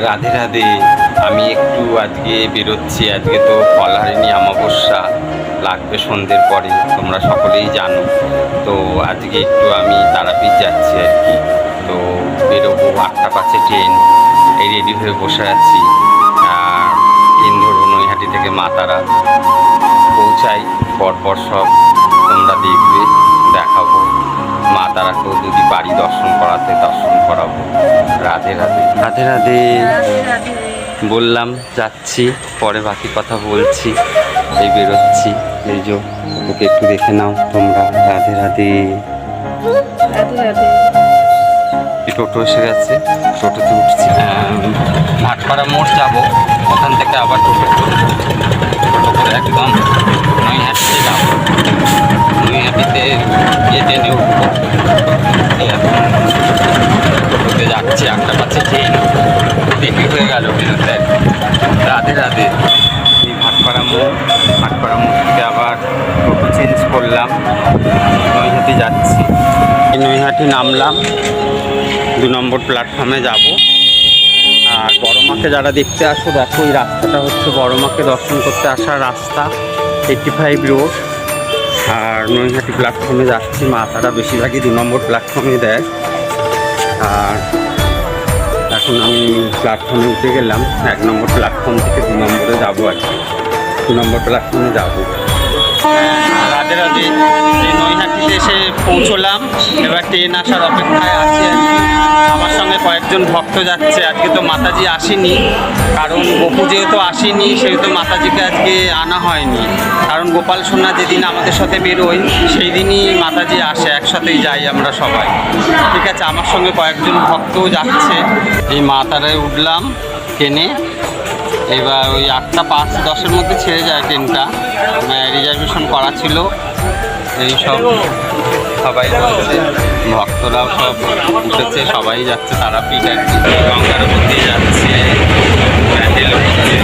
রাধে রাধে। আমি একটু আজকে বেরোচ্ছি। আজকে তো ফলহারিণী অমাবস্যা। লাগবে সন্ধ্যের পরে, তোমরা সকলেই জানো। তো আজকে একটু আমি তারাপীঠ যাচ্ছি আর কি। তো বেরোবো আটটা পাঁচে ট্রেন। এই রেডি হয়ে বসে আছি। ট্রেন ধরবো নৈহাটি থেকে মা তারা পৌঁছাই, পরপর সব তোমরা দেখবে। তারাকেও যদি বাড়ি দর্শন করাতে দর্শন করাবো। রাধে রাধে। রাধে রাধে। বললাম যাচ্ছি পরে বাকি কথা বলছি এই বেরোচ্ছি। এই যে ওকে একটু দেখে নাও তোমরা। রাধে রাধে। রাধে রাধে। টোটো এসে গেছে। টোটোতে উঠছি। ভাটপাড়া মোড় যাব, ওখান থেকে আবার টোটো টোটো করে একদম নৈহাটিতে যাব। নৈহাটিতে গিয়ে ট্রেনে উঠবো। টোটোতে যাচ্ছি আটটা পাচ্ছে ট্রেন দেরি হয়ে গেল কি। রাধে রাধে। এই ভাটপাড়া মোড় ভাটপাড়া মোড় থেকে আবার টোটো চেঞ্জ করলাম। নৈহাটি যাচ্ছি। নৈহাটি নামলাম। দু নম্বর প্ল্যাটফর্মে যাব। আর বড়মাকে যারা দেখতে আসো, দেখো, এই রাস্তাটা হচ্ছে বড়মাকে দর্শন করতে আসার রাস্তা এইটটি ফাইভ রোড আর নৈহাটি প্ল্যাটফর্মে যাচ্ছি, মা তারা বেশিরভাগই দু নম্বর প্ল্যাটফর্মে দেয়। আর এখন আমি প্ল্যাটফর্মে উঠে গেলাম, এক নম্বর প্ল্যাটফর্ম থেকে দু নম্বরে যাব আর কি। দু নম্বর প্ল্যাটফর্মে যাব। এই নৈহাটিতে এসে পৌঁছলাম। এবার ট্রেন আসার অপেক্ষায় আছি। আমার সঙ্গে কয়েকজন ভক্ত যাচ্ছে। আজকে তো মাতাজি আসেনি। কারণ গোপু যেহেতু আসেনি, সেহেতু মাতাজিকে আজকে আনা হয়নি। কারণ গোপাল সোনা যেদিন আমাদের সাথে বেরোয় সেই দিনই মাতাজি আসে। একসাথেই যাই আমরা সবাই। ঠিক আছে, আমার সঙ্গে কয়েকজন ভক্তও যাচ্ছে। এই মাতারায় উঠলাম ট্রেনে। এবার ওই আটটা পাঁচ দশের মধ্যে ছেড়ে যায় ট্রেনটা। রিজার্ভেশন করা ছিল। এই সব সবাই রয়েছে ভক্তরাও সব উঠেছে, সবাই যাচ্ছে তারাপীঠ আর কি গঙ্গার দিয়ে যাচ্ছে প্যান্ডেলও হচ্ছে।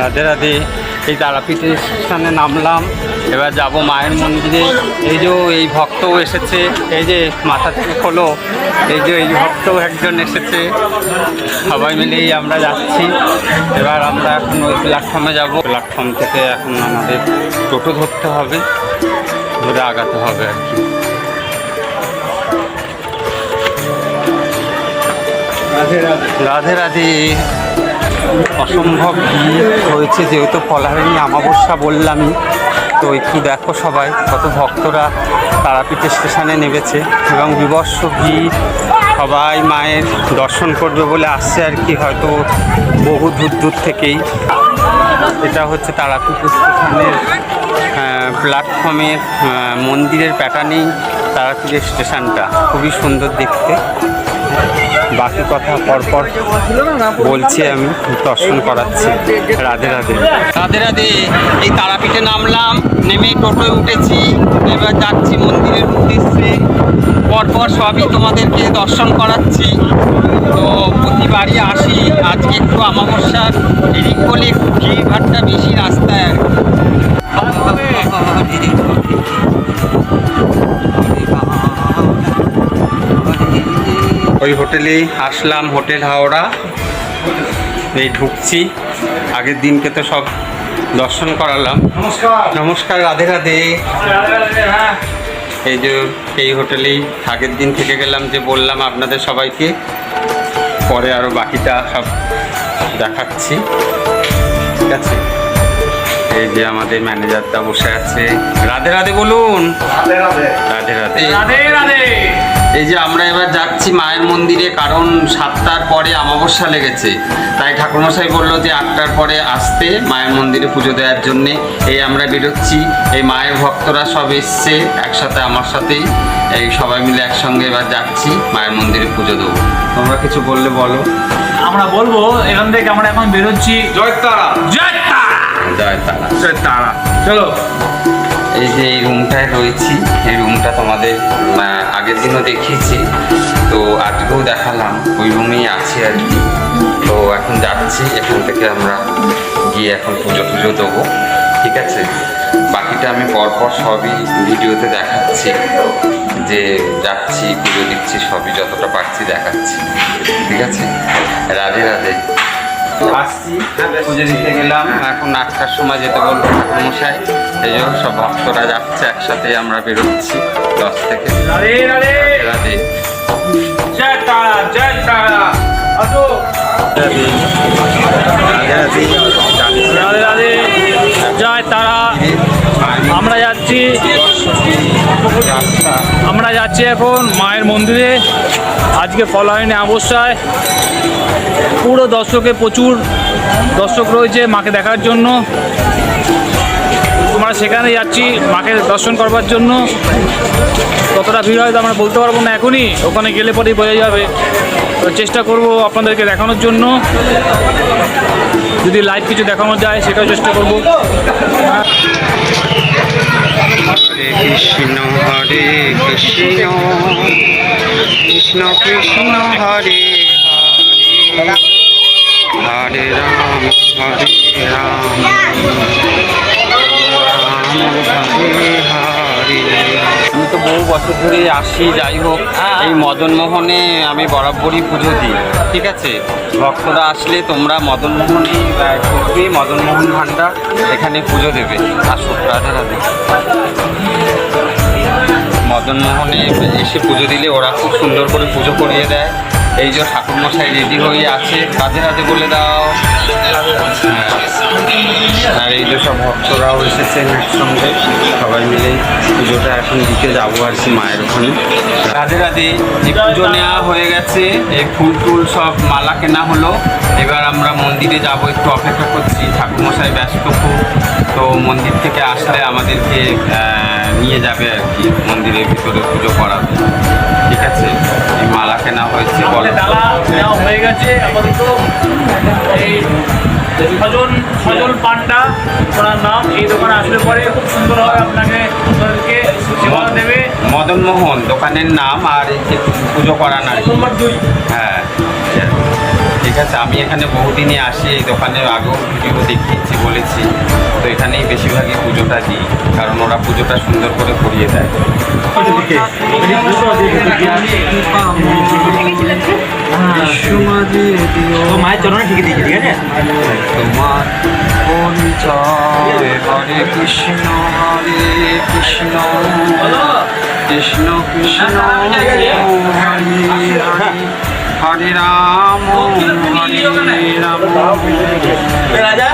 রাধে রাধে, এই তারাপীঠের স্থানে নামলাম। এবার যাব মায়ের মন্দিরে। এই যে এই ভক্তও এসেছে। এই যে মাথা থেকে খোলো। এই যে এই ভক্তও একজন এসেছে। সবাই মিলেই আমরা যাচ্ছি। এবার আমরা এখন ওই প্ল্যাটফর্মে যাব। প্ল্যাটফর্ম থেকে এখন আমাদের টোটো ধরতে হবে। ধরে আগাতে হবে আর কি। রাধে রাধে। অসম্ভব ভিড় হয়েছে, যেহেতু ফলাহারিণী অমাবস্যা বললামই। তো একটু দেখো সবাই, কত ভক্তরা তারাপীঠ স্টেশনে নেমেছে এবং বিবর্ষ ভিড়, সবাই মায়ের দর্শন করবে বলে আসছে আর কি, হয়তো বহু দূর দূর থেকেই। এটা হচ্ছে তারাপীঠ স্টেশনের প্ল্যাটফর্মের মন্দিরের প্যাটার্নেই তারাপীঠ স্টেশনটা, খুবই সুন্দর দেখতে। বাকি কথা পরপর বলছি আমি, দর্শন করাচ্ছি। রাধে রাধে। রাধে রাধে। এই তারাপীঠে নামলাম, নেমে টোটোয় উঠেছি, এবার যাচ্ছি মন্দিরের উদ্দেশ্যে। পরপর সবই তোমাদেরকে দর্শন করাচ্ছি। তো প্রতিবারই আসি, আজকে একটু অমাবস্যার এদিক বলে একটু ভিড় বেশি রাস্তায় আর ওই হোটেলে আসলাম হোটেল হাওড়া। এই ঢুকছি। আগের দিনকে তো সব দর্শন করালাম। নমস্কার। রাধে রাধে। এই যে এই হোটেলেই আগের দিন থেকে গেলাম যে বললাম আপনাদের সবাইকে। পরে আরও বাকিটা সব দেখাচ্ছি। ঠিক আছে? এই যে আমাদের ম্যানেজারটা বসে আছে। রাধে রাধে বলুন। রাধে রাধে। এই যে আমরা এবার যাচ্ছি মায়ের মন্দিরে কারণ সাতটার পরে অমাবস্যা লেগেছে। তাই ঠাকুরমশাই বলল যে আটটার পরে আসতে মায়ের মন্দিরে পুজো দেওয়ার জন্যে। এই আমরা বেরোচ্ছি এই মায়ের ভক্তরা সব এসছে একসাথে আমার সাথেই। এই সবাই মিলে একসঙ্গে এবার যাচ্ছি মায়ের মন্দিরে পুজো দেবো। তোমরা কিছু বললে বলো। আমরা বলব এখান থেকে আমরা এখন বেরোচ্ছি। জয় তারা। জয় তারা। জয় তারা। জয় তারা। চলো। এই যে এই রুমটায় রয়েছি, এই রুমটা তোমাদের আগের দিনও দেখিয়েছি। তো আজকেও দেখালাম, ওই রুমেই আছি আর কি। তো এখন যাচ্ছি, এখান থেকে আমরা গিয়ে এখন পুজো টুজো দেবো, ঠিক আছে? বাকিটা আমি পরপর সবই ভিডিওতে দেখাচ্ছি, যে যাচ্ছি, পুজো দিচ্ছি, সবই যতটা পারছি দেখাচ্ছি, ঠিক আছে? রাধে রাধে। আসছি, পুজো দিতে গেলাম, এখন আটটার সময় যেতে বলব ঠাকুরমশাই। এই জন্য সব ভক্তরা যাচ্ছে একসাথে আমরা বেরোচ্ছি দশ থেকে। রাধে জয় তারা আমরা যাচ্ছি। আমরা যাচ্ছি এখন মায়ের মন্দিরে। আজকে ফলায়নে অবস্থায় পুরো দর্শকে প্রচুর দর্শক রয়েছে মাকে দেখার জন্য। আমরা সেখানে যাচ্ছি মাকে দর্শন করবার জন্য। কতটা ভিড় হয় তো আমরা বলতে পারব না এখনই। ওখানে গেলে পরেই বোঝা যাবে। তো চেষ্টা করব আপনাদেরকে দেখানোর জন্য। যদি লাইভ কিছু দেখানো যায়, সেটাও চেষ্টা করব। হরে কৃষ্ণ হরে কৃষ্ণ। আমি তো বহু বছর ধরে আসি যাই হোক এই মদন মোহনে আমি বরাবরই পুজো দিই ঠিক আছে? ভক্তরা আসলে তোমরা মদন মোহনে ঢুকবে মদন মোহন ভান্ডার এখানে পুজো দেবে। আসো রাধে রাধে। মদন মোহনে এসে পুজো দিলে ওরা খুব সুন্দর করে পুজো করিয়ে দেয়। এই যে ঠাকুরমশাই রেডি হয়ে আছে রাধে রাধে বলে দাও। হ্যাঁ। আর এই যে সব ভক্তরাও এসেছেন একসঙ্গে, সবাই মিলে পুজোটা এখন দিতে যাব আর কি মায়ের ওখানে। রাধে রাধে, এই পুজো নেওয়া হয়ে গেছে, এই ফুল টুল সব মালা কেনা হলো। এবার আমরা মন্দিরে যাব, একটু অপেক্ষা করছি। ঠাকুরমশাই ব্যস্ত খুব, তো মন্দির থেকে আসলে আমাদেরকে নিয়ে যাবে আর কি মন্দিরের ভিতরে পুজো করাবে ঠিক আছে? এই মালা কেনা হয়েছে বলো। ডালা নেওয়া হয়ে গেছে আপাতত এই সজন সজল পান্ডা ওনার নাম এই দোকানে আসলে পরে খুব সুন্দরভাবে আপনাকে আপনাদেরকে সেবা দেবে। মদন মোহন দোকানের নাম আর এই যে পুজো করান আর। নম্বর দুই। হ্যাঁ ঠিক আছে আমি এখানে বহুদিনই আসি এই দোকানে আগেও ভিডিও দেখিয়েছি বলেছি। তো এখানেই বেশিরভাগই পুজোটা দিই কারণ ওরা পুজোটা সুন্দর করে করিয়ে দেয়। মায়ের চরণে ঠিক দিয়েছি ঠিক আছে? তোমার পরিচয় হরে কৃষ্ণ হরে কৃষ্ণ। কৃষ্ণ কৃষ্ণ হরে হরে। হরে রাম হরে রাম। রাজা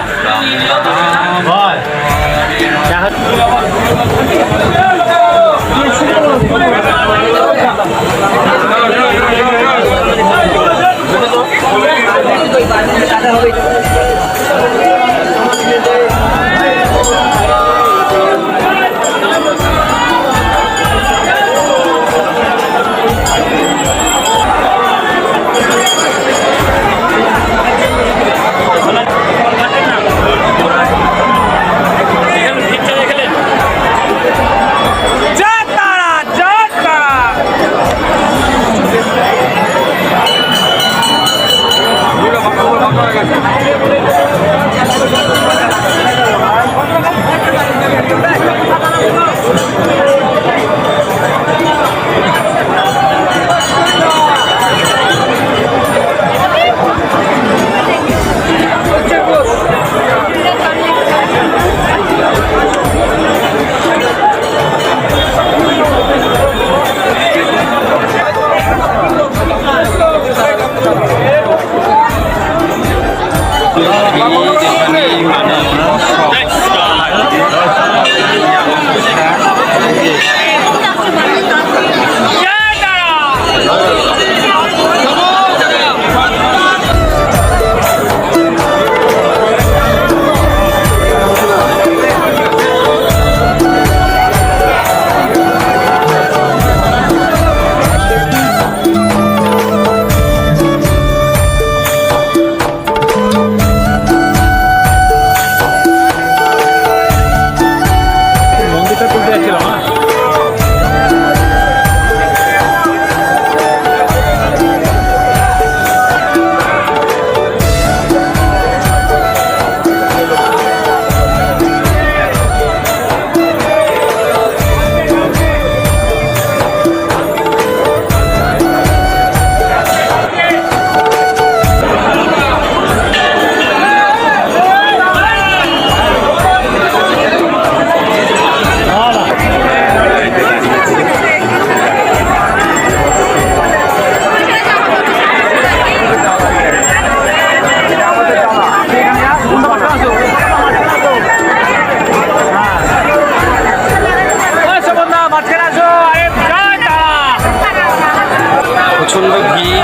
প্রচণ্ড ভিড়।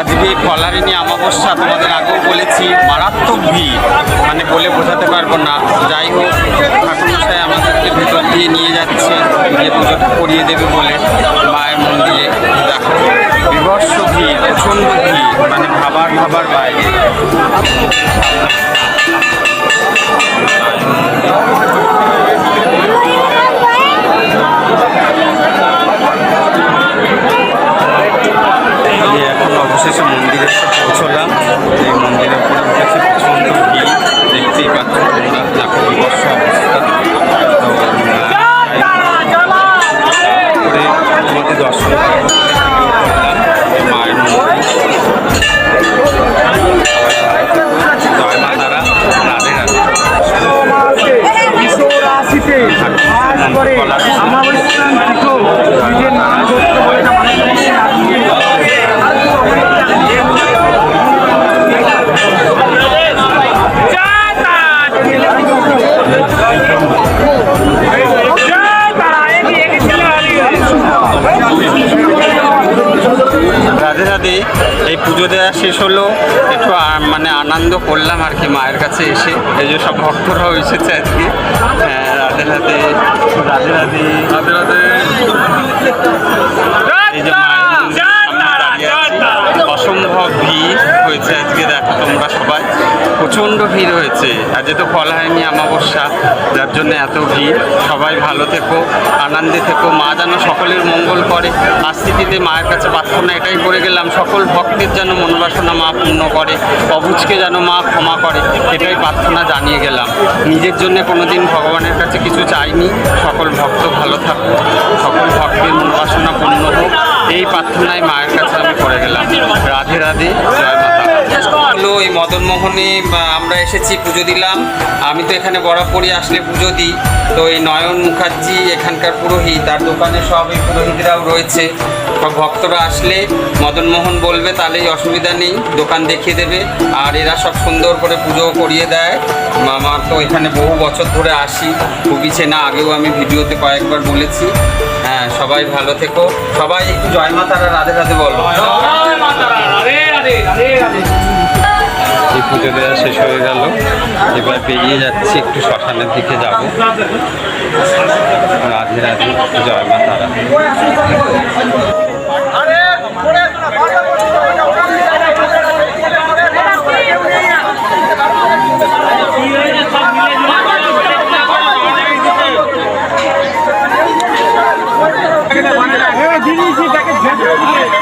আজকে কলারিনী অমাবস্যা তোমাদের আগেও বলেছি, মারাত্মক ভিড়। মানে বলে বোঝাতে পারব না। যাই হোক, ঠাকুরমশাই আমাদেরকে ভিতর দিয়ে নিয়ে যাচ্ছে যে পুজোটা করিয়ে দেবে বলে মায়ের মন্দিরে। দেখো বিভৎস ভিড়, প্রচণ্ড ভিড় মানে খাবার খাবার বাইরে। অবশেষে মন্দিরে পৌঁছলাম। এই পুজো দেওয়া শেষ হলো, একটু মানে আনন্দ করলাম আর কি মায়ের কাছে এসে। এই যে সব ভক্তরাও এসেছে আজকে। হ্যাঁ রাধে রাধে রাধে রাধে। রাধে রাধে এই যে মায়ের অসম্ভব ভিড় হয়েছে আজকে, দেখো তোমরা সবাই। প্রচণ্ড ভিড় হয়েছে। আর যেহেতু ফল হয়নি অমাবস্যা, যার জন্য এত ভিড়। সবাই ভালো থেকো, আনন্দে থেকো। মা যেন সকলের মঙ্গল করে। আর স্থিতিতে মায়ের কাছে প্রার্থনা এটাই করে গেলাম, সকল ভক্তের যেন মনোবাসনা মা পূর্ণ করে, অবুজকে যেন মা ক্ষমা করে, এটাই প্রার্থনা জানিয়ে গেলাম। নিজের জন্য কোনোদিন ভগবানের কাছে কিছু চাইনি। সকল ভক্ত ভালো থাকুক সকল ভক্তের মনোবাসনা পূর্ণ হোক। এই প্রার্থনায় মায়ের কাছে আমি করে গেলাম। রাধে রাধে, জয় এই মদন মোহনে আমরা এসেছি, পুজো দিলাম। আমি তো এখানে বরাবরই আসলে পুজো দিই। তো এই নয়ন মুখার্জি, এখানকার পুরোহিত, তার দোকানে সব এই পুরোহিতরাও রয়েছে। ভক্তরা আসলে মদন মোহন বলবে, তাহলেই অসুবিধা নেই, দোকান দেখিয়ে দেবে। আর এরা সব সুন্দর করে পুজো করিয়ে দেয়। আমার তো এখানে বহু বছর ধরে আসি। খুবই চেনা আগেও আমি ভিডিওতে কয়েকবার বলেছি। হ্যাঁ সবাই ভালো থেকো। সবাই একটু জয় মাতারা রাধে রাধে বলো। এই পুজো দেওয়া শেষ হয়ে গেল। এবার বেরিয়ে যাচ্ছি একটু শ্মশানের দিকে যাব। রাধে রাধে জয় মা তারা জিনিসই তাকে ভেতরে দিয়ে ওই ওই ওই একই দেখে এই জায়গাটা ভবন চলছে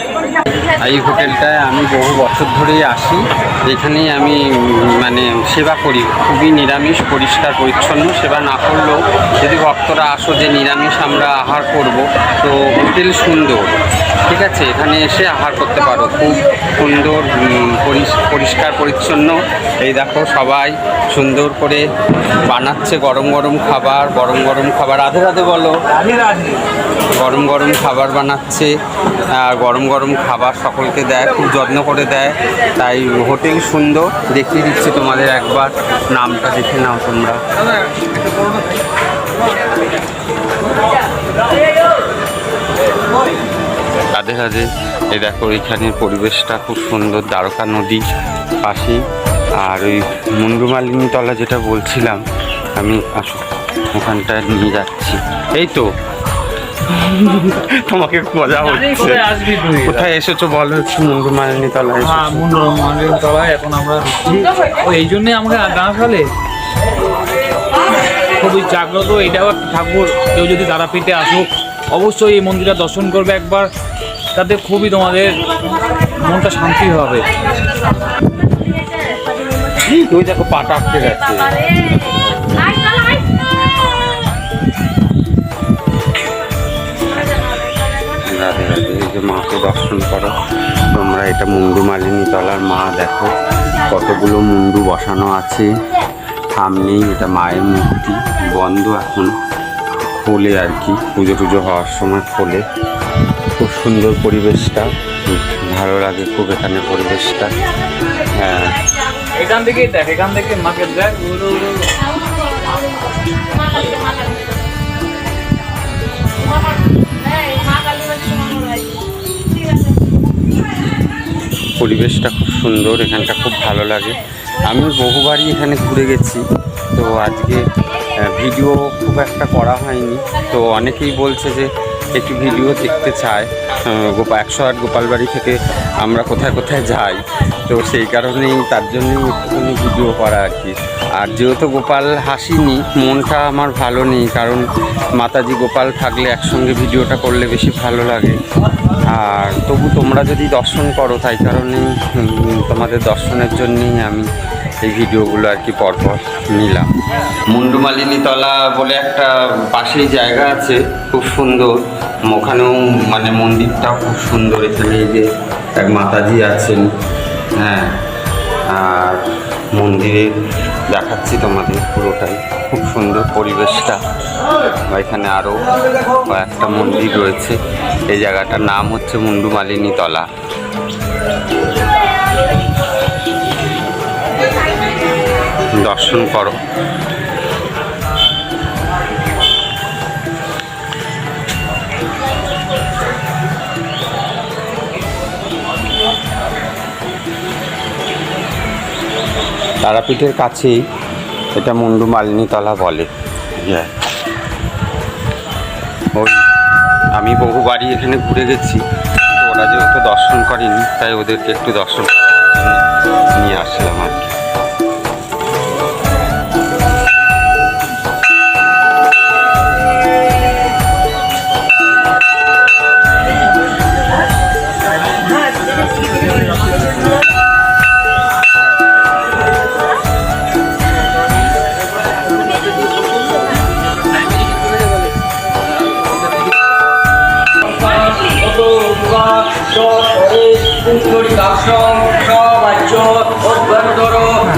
এই হোটেলটায় আমি বহু বছর ধরেই আসি এখানেই আমি মানে সেবা করি। খুবই নিরামিষ, পরিষ্কার, পরিচ্ছন্ন, সেবা না করলেও যদি ভক্তরা আসো যে নিরামিষ আমরা আহার করব, তো হোটেল সুন্দর। ঠিক আছে, এখানে এসে আহার করতে পারো। খুব সুন্দর পরিষ্কার, পরিচ্ছন্ন। এই দেখো সবাই সুন্দর করে বানাচ্ছে গরম গরম খাবার, গরম গরম খাবার। রাধে রাধে বলো। গরম গরম খাবার বানাচ্ছে আর গরম গরম খাবার সকলকে দেয়, খুব যত্ন করে দেয়। তাই হোটেল সুন্দর, দেখিয়ে দিচ্ছি তোমাদের একবার, নামটা দেখে নাও তোমরা। রাধে রাধে, এই দেখো এখানের পরিবেশটা খুব সুন্দর, দ্বারকা নদী পাশে আর ওই মুন্ডুমালিনী তলা যেটা বলছিলাম, আমি ওখানটায় নিয়ে যাচ্ছি। এই তো তোমাকে মজা হচ্ছে। কোথায় কোথায় এসেছ বলো একটু মুন্ডুমালিনী তলা হ্যাঁ এসেছ। মুন্ড মহাদেব তলায় এখন আমরা ও এই জন্যে আমাকে না ফেলে খুবই জাগ্রত এটাও একটা ঠাকুর। কেউ যদি তারাপীঠে আসুক অবশ্যই এই মন্দিরটা দর্শন করবে একবার। তাতে খুবই তোমাদের মনটা শান্তি হবে। তুই দেখো পাটা আটকে গেছে। মাকে দর্শন করো। তোমরা এটা মুন্ডু মালিনী তলার মা, দেখো কতগুলো মুন্ডু বসানো আছে। সামনেই এটা মায়ের মূর্তি, বন্ধ এখন। খোলে আর কি, পুজো টুজো হওয়ার সময় খোলে। খুব সুন্দর পরিবেশটা, ভালো লাগে খুব এখানে পরিবেশটা। হ্যাঁ। এখান থেকেই দেখ, এখান থেকে মাকে দেখ। পরিবেশটা খুব সুন্দর, এখানটা খুব ভালো লাগে। আমি বহুবারই এখানে ঘুরে গেছি, তো আজকে ভিডিও খুব একটা করা হয়নি। তো অনেকেই বলছে যে একটি ভিডিও দেখতে চায়। গোপা, একশো আট গোপালবাড়ি থেকে আমরা কোথায় কোথায় যাই। তো সেই কারণেই, তার জন্যই একটুখানি ভিডিও করা আর কি। আর যেহেতু গোপাল হাসিনি, মনটা আমার ভালো নেই, কারণ মাতাজি গোপাল থাকলে একসঙ্গে ভিডিওটা করলে বেশি ভালো লাগে। আর তবু তোমরা যদি দর্শন করো, তাই কারণেই তোমাদের দর্শনের জন্যেই আমি এই ভিডিওগুলো আর কি পরপর নিলাম। মুন্ডুমালিনী তলা বলে একটা পাশেই জায়গা আছে, খুব সুন্দর। ওখানেও মানে মন্দিরটাও খুব সুন্দর এখানে এই যে এক মাতাজি আছেন। হ্যাঁ আর মন্দিরে দেখাচ্ছি তোমাদের পুরোটাই। খুব সুন্দর পরিবেশটা। এখানে আরও একটা মন্দির রয়েছে। এই জায়গাটার নাম হচ্ছে মুন্ডু মালিনী তলা। দর্শন করো। তারাপীঠের কাছেই এটা মুন্ডু মালিনীতলা বলে। হ্যাঁ ওই আমি বহুবারই এখানে ঘুরে গেছি ওরা যেহেতু দর্শন করেনি তাই ওদেরকে একটু দর্শন নিয়ে আসলাম আর কি।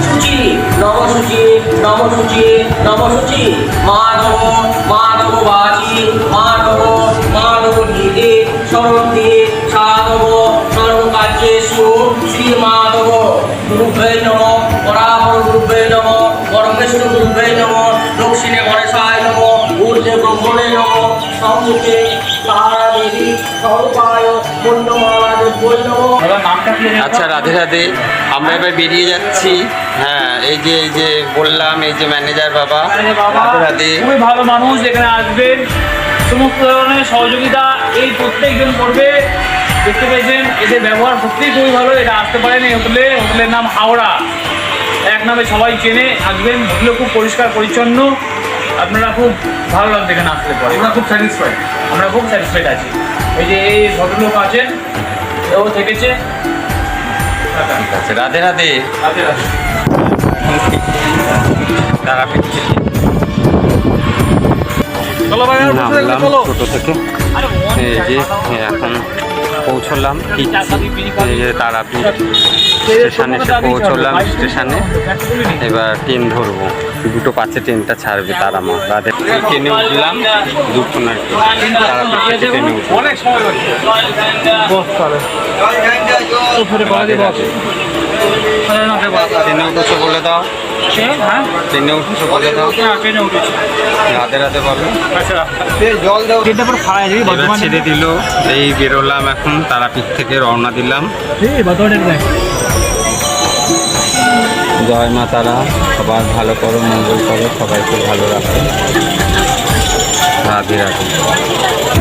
সূচি নমসূচি নমসূচি নমসূচি মাধব মাধব বাজি মাধব মাধব গীতে সরন্তি সাধব সর্বকার্যেষু শ্রী মাধব গুরুভ্যে নম পরাপর গুরুভ্যে নম পরমেশ্বর গুরুভ্যে নম দক্ষিণে গণেশায় নম ঊর্ধ্বে ব্রহ্মণে নম সম্মুখে তারা দেবী সর্বায় আচ্ছা রাধে রাধে। আমরা এবার বেরিয়ে যাচ্ছি। হ্যাঁ এই যে এই যে বললাম এই যে ম্যানেজার বাবা বাবা, রাধে রাধে। খুবই ভালো মানুষ এখানে আসবেন সমস্ত ধরনের সহযোগিতা এই প্রত্যেকজন করবে। দেখতে পেয়েছেন এদের ব্যবহার সত্যিই খুবই ভালো। এটা আসতে পারেন এই হোটেলে। হোটেলের নাম হাওড়া। এক নামে সবাই চেনে আসবেন। হোটেলে খুব পরিষ্কার পরিচ্ছন্ন। আপনারা খুব ভালো লাগবে এখানে আসতে পারে। আমরা খুব স্যাটিসফাইড আমরা খুব স্যাটিসফাইড আছি। এই যে এই ভদ্রলোক আছেন এও থেকেছে। ঠিক আছে রাধে রাধে। রাধে রাধে। তারাপীঠ চলো ভাই, চলো। ছোটো থেকে। এই যে এখন পৌঁছলাম তারাপীঠ স্টেশনে এসে পৌঁছলাম। স্টেশনে। এবার ট্রেন ধরবো দুটো পাঁচে ট্রেনটা ছাড়বে তারামা রাধে ট্রেনে উঠলাম তারাপীঠ থেকে ট্রেনে উঠলাম। ট্রেনে উঠেছো বলে দাও হ্যাঁ? ট্রেনে উঠেছো বলে দাও ট্রেনে উঠেছি। রাধে রাধে বলো আচ্ছা। ট্রেনটা পর ফাড়া যাবে এবার ছেড়ে দিল এই বেরোলাম এখন তারাপীঠ থেকে রওনা দিলাম। জয় মা তারা সবার ভালো করো মঙ্গল করো সবাইকে ভালো রাখো। রাধে রাধে।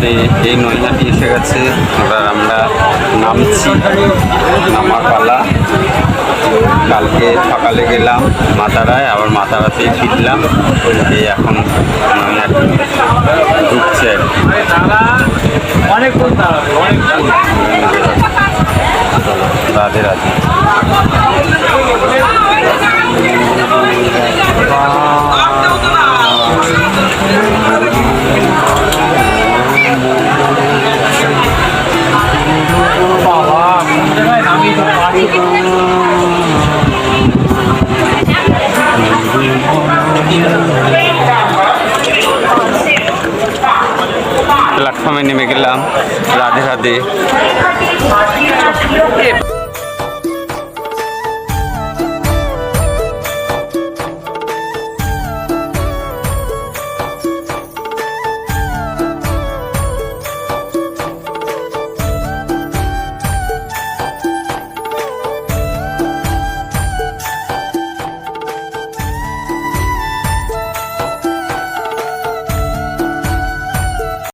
এই- এই নৈহাটি এসে গেছে এবার আমরা নামছি নামার পালা কালকে সকালে গেলাম মাতারায় আবার মাতারাতেই ফিরলাম। এই এখন ঢুকছে অনেক অনেক দূর। রাধে রাধে। প্ল্যাটফর্মে নেমে গেলাম রাধে রাধে।